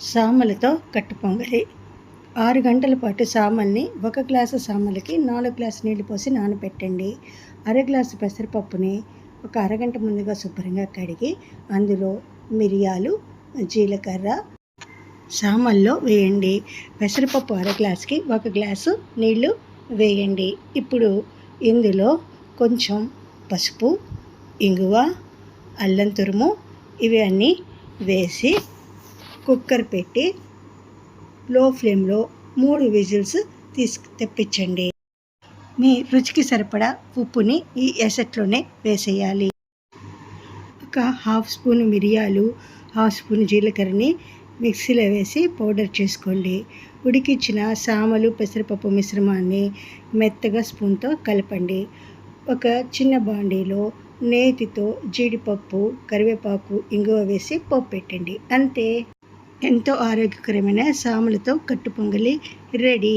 సామలతో కట్టు పొంగలి ఆరు గంటల పాటు సామల్ని ఒక గ్లాసు సామలకి నాలుగు గ్లాసు నీళ్ళు పోసి నానబెట్టండి అర గ్లాసు పెసరపప్పుని ఒక అరగంట ముందుగా శుభ్రంగా కడిగి అందులో మిరియాలు జీలకర్ర సామల్లో వేయండి. పెసరపప్పు అర గ్లాస్కి ఒక గ్లాసు నీళ్ళు వేయండి. ఇప్పుడు ఇందులో కొంచెం పసుపు ఇంగువ అల్లం తురుము ఇవి అన్నీ వేసి కుక్కర్ పెట్టి లో ఫ్లేమ్లో మూడు విజిల్స్ తీసుకు తెప్పించండి. మీ రుచికి సరిపడా ఉప్పుని ఈ ఎసట్లోనే వేసేయాలి. ఒక హాఫ్ స్పూన్ మిరియాలు హాఫ్ స్పూన్ జీలకర్రని మిక్సీలో వేసి పౌడర్ చేసుకోండి. ఉడికించిన సామలు పెసరపప్పు మిశ్రమాన్ని మెత్తగా స్పూన్తో కలపండి. ఒక చిన్న బాండీలో నేతితో జీడిపప్పు కరివేపాకు ఇంగువ వేసి పోపు పెట్టండి. అంతే. ఎంతో ఆరోగ్యకరమైన సాములతో కట్టు పొంగలి రెడీ.